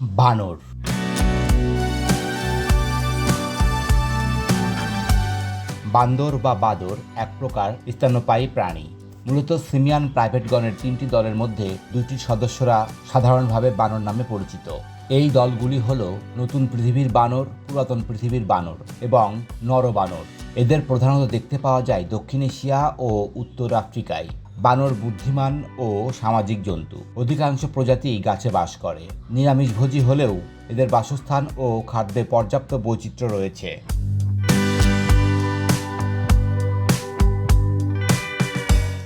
বানর। বান্দর বা বাদর এক প্রকার স্তন্যপায়ী প্রাণী। মূলত সিমিয়ান প্রাইভেটগণের তিনটি দলের মধ্যে দুইটি সদস্যরা সাধারণভাবে বানর নামে পরিচিত। এই দলগুলি হল নতুন পৃথিবীর বানর, পুরাতন পৃথিবীর বানর এবং নরবানর। এদের প্রধানত দেখতে পাওয়া যায় দক্ষিণ এশিয়া ও উত্তর আফ্রিকায়। বানর বুদ্ধিমান ও সামাজিক জন্তু। অধিকাংশ প্রজাতি গাছে বাস করে। নিরামিষভোজী হলেও এদের বাসস্থান ও খাদ্যে পর্যাপ্ত বৈচিত্র্য রয়েছে।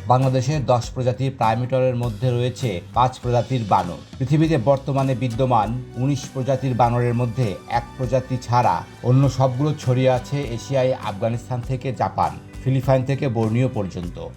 বাংলাদেশের দশ প্রজাতির প্রাইমেটরের মধ্যে রয়েছে পাঁচ প্রজাতির বানর। পৃথিবীতে বর্তমানে বিদ্যমান উনিশ প্রজাতির বানরের মধ্যে এক প্রজাতি ছাড়া অন্য সবগুলো ছড়িয়ে আছে এশিয়ায়, আফগানিস্তান থেকে জাপান, ফিলিপাইন থেকে বর্নিও পর্যন্ত।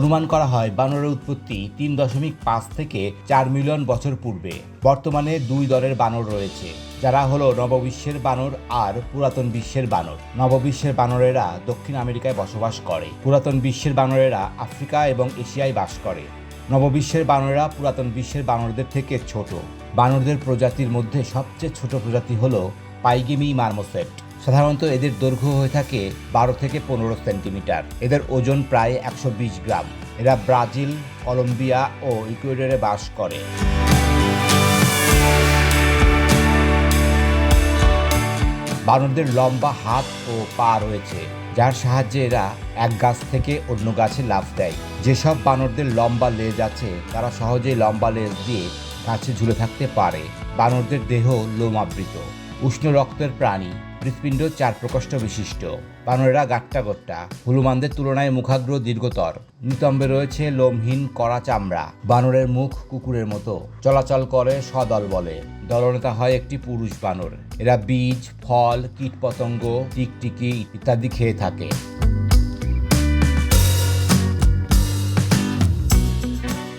অনুমান করা হয় বানরের উৎপত্তি তিন দশমিক পাঁচ থেকে চার মিলিয়ন বছর পূর্বে। বর্তমানে দুই দলের বানর রয়েছে, যারা হলো নববিশ্বের বানর আর পুরাতন বিশ্বের বানর। নববিশ্বের বানরেরা দক্ষিণ আমেরিকায় বসবাস করে, পুরাতন বিশ্বের বানরেরা আফ্রিকা এবং এশিয়ায় বাস করে। নববিশ্বের বানরেরা পুরাতন বিশ্বের বানরদের থেকে ছোট। বানরদের প্রজাতির মধ্যে সবচেয়ে ছোট প্রজাতি হলো পাইগেমি মার্মোসেট। সাধারণত এদের দৈর্ঘ্য হয়ে থাকে বারো থেকে পনেরো সেন্টিমিটার। এদের ওজন প্রায় একশো বিশ গ্রাম। এরা ব্রাজিল, কলম্বিয়া ও ইকুয়েডরে বাস করে। বানরদের লম্বা হাত ও পা রয়েছে, যার সাহায্যে এরা এক গাছ থেকে অন্য গাছে লাফ দেয়। যেসব বানরদের লম্বা লেজ আছে, তারা সহজেই লম্বা লেজ দিয়ে গাছে ঝুলে থাকতে পারে। বানরদের দেহ লোমাবৃত, উষ্ণ রক্তের প্রাণী। হৃৎপিণ্ড চার প্রকোষ্ঠ বিশিষ্ট। বানরেরা গাট্টা গোট্টা। হুলুমানদের তুলনায় মুখাগ্র দীর্ঘতর। নিতম্বে রয়েছে লোমহীন কড়া চামড়া। বানরের মুখ কুকুরের মতো। চলাচল করে সদল বলে। দলনেতা হয় একটি পুরুষ বানর। এরা বীজ, ফল, কীটপতঙ্গ, টিকটিকি ইত্যাদি খেয়ে থাকে।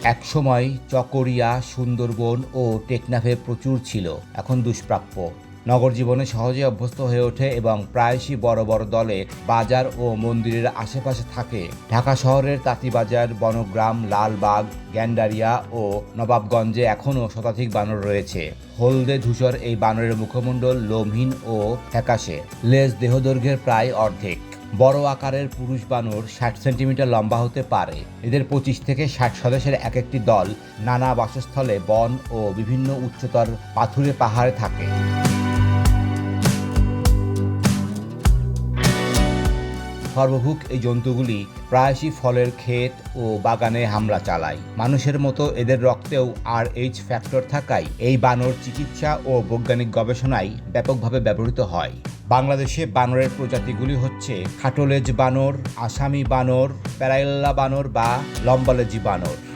একসময় চকরিয়া, সুন্দরবন ও টেকনাফে প্রচুর ছিল। এখন দুষ্প্রাপ্য। নগর জীবনে সহজে অভ্যস্ত হয়ে ওঠে এবং প্রায়শই বড় বড় দলে বাজার ও মন্দিরের আশেপাশে থাকে। ঢাকা শহরের তাঁতিবাজার, বনগ্রাম, লালবাগ, গ্যান্ডারিয়া ও নবাবগঞ্জে এখনও শতাধিক বানর রয়েছে। হলদে ধূসর এই বানরের মুখমণ্ডল লোমহীন ও ফ্যাকাশে। লেজ দেহদৈর্ঘ্যের প্রায় অর্ধেক। বড় আকারের পুরুষ বানর ষাট সেন্টিমিটার লম্বা হতে পারে। এদের পঁচিশ থেকে ষাট সদস্যের এক একটি দল নানা বাসস্থলে বন ও বিভিন্ন উচ্চতর পাথুরে পাহাড়ে থাকে। সর্বভুক এই জন্তুগুলি প্রায়শই ফলের ক্ষেত ও বাগানে হামলা চালায়। মানুষের মতো এদের রক্তেও আর এইচ ফ্যাক্টর থাকায় এই বানর চিকিৎসা ও বৈজ্ঞানিক গবেষণায় ব্যাপকভাবে ব্যবহৃত হয়। বাংলাদেশে বানরের প্রজাতিগুলি হচ্ছে খাটোলেজ বানর, আসামি বানর, প্যারাইল্লা বানর বা লম্বালেজি বানর।